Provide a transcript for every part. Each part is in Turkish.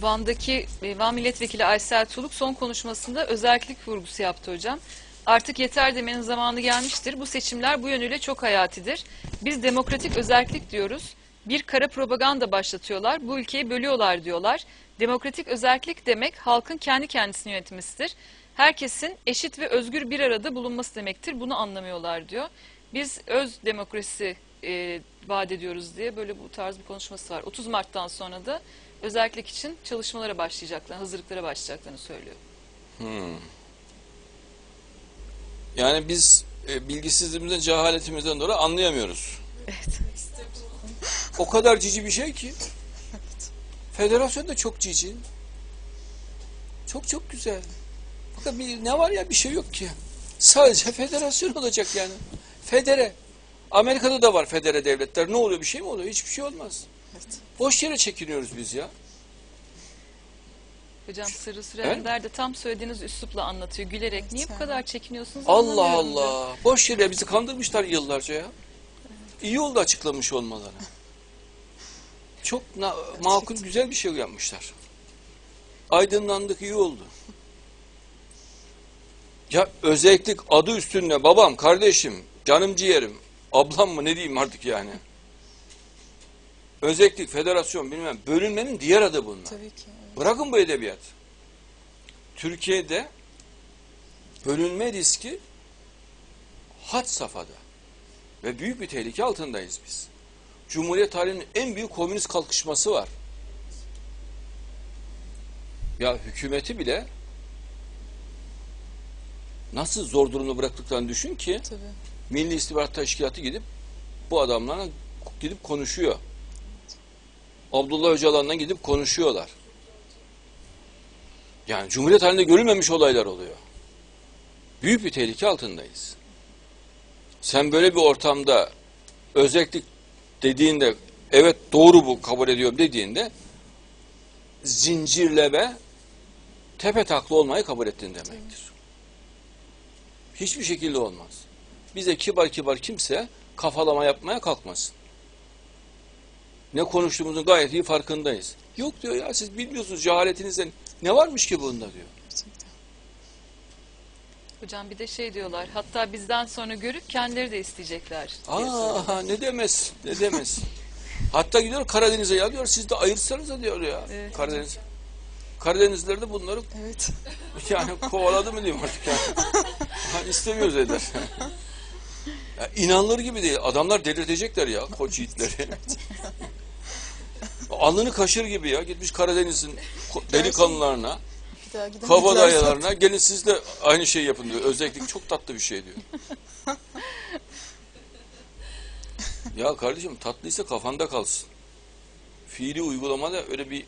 Van'daki e, Van Milletvekili Aysel Tuluk son konuşmasında özellik vurgusu yaptı hocam. Artık yeter demenin zamanı gelmiştir. Bu seçimler bu yönüyle çok hayatidir. Biz demokratik özellik diyoruz. Bir kara propaganda başlatıyorlar. Bu ülkeyi bölüyorlar diyorlar. Demokratik özellik demek halkın kendi kendisini yönetmesidir. Herkesin eşit ve özgür bir arada bulunması demektir. Bunu anlamıyorlar diyor. Biz öz demokrasi e, vaat ediyoruz diye böyle bu tarz bir konuşması var. 30 Mart'tan sonra da özellik için çalışmalara başlayacaklar, hazırlıklara başlayacaklarını söylüyor. Yani biz e, bilgisizliğimizden, cehaletimizden dolayı anlayamıyoruz. Evet. O kadar cici bir şey ki. Federasyon da çok cici. Çok çok güzel. Fakat bir, ne var ya bir şey yok ki. Sadece federasyon olacak yani. Federe. Amerika'da da var federe devletler. Ne oluyor bir şey mi oluyor? Hiçbir şey olmaz. Evet. Boş yere çekiniyoruz biz ya. Hocam Sırrı Sürender de tam söylediğiniz üslupla anlatıyor. Gülerek. Evet Niye bu kadar çekiniyorsunuz Allah anlamıyorum diyor. Allah. Boş yere bizi kandırmışlar yıllarca ya. İyi oldu açıklamış olmaları. Çok na- makul, güzel bir şey yapmışlar. Aydınlandık, iyi oldu. Ya özellik adı üstünde babam, kardeşim, canım ciğerim, ablam mı ne diyeyim artık yani. Özellik, federasyon bilmem. Bölünmenin diğer adı bunlar. Tabii ki. Bırakın bu edebiyat. Türkiye'de bölünme riski had safhada. Ve büyük bir tehlike altındayız biz. Cumhuriyet tarihinin en büyük komünist kalkışması var. Ya hükümeti bile nasıl zor durumda bıraktıklarını düşün ki Tabii. Milli İstihbarat Teşkilatı gidip bu adamlarla gidip konuşuyor. Abdullah Öcalan'la gidip konuşuyorlar. Yani Cumhuriyet halinde görülmemiş olaylar oluyor. Büyük bir tehlike altındayız. Sen böyle bir ortamda özellik dediğinde evet doğru bu kabul ediyorum dediğinde zincirleme tepe taklı olmayı kabul ettin demektir. Hiçbir şekilde olmaz. Bize kibar kibar kimse kafalama yapmaya kalkmasın. Ne konuştuğumuzun gayet iyi farkındayız. Yok diyor ya siz bilmiyorsunuz cehaletinizden ne varmış ki bunda diyor. Hocam bir de şey diyorlar. Hatta bizden sonra görüp kendileri de isteyecekler. Aa ne demez ne demez. Hatta gidiyor Karadeniz'e ya diyor siz de ayırsanıza diyor ya Evet. Karadeniz. Karadenizliler de bunları Evet. yani kovaladı mı diyeyim artık yani istemiyoruz dediler. Ya inanılır gibi değil. Adamlar delirtecekler ya koç yiğitleri. Alnını kaşır gibi ya. Gitmiş Karadeniz'in delikanlılarına, gidemediler kabadayalarına gelin siz de aynı şeyi yapın diyor. Özellik çok tatlı bir şey diyor. ya kardeşim tatlıysa kafanda kalsın. Fiili uygulamada öyle bir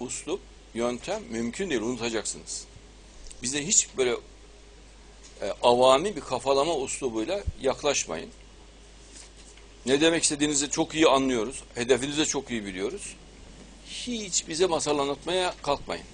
uslup, yöntem mümkün değil. Unutacaksınız. Bize hiç böyle e, avami bir kafalama uslubuyla yaklaşmayın. Ne demek istediğinizi çok iyi anlıyoruz. Hedefinizi de çok iyi biliyoruz. Hiç bize masal anlatmaya kalkmayın.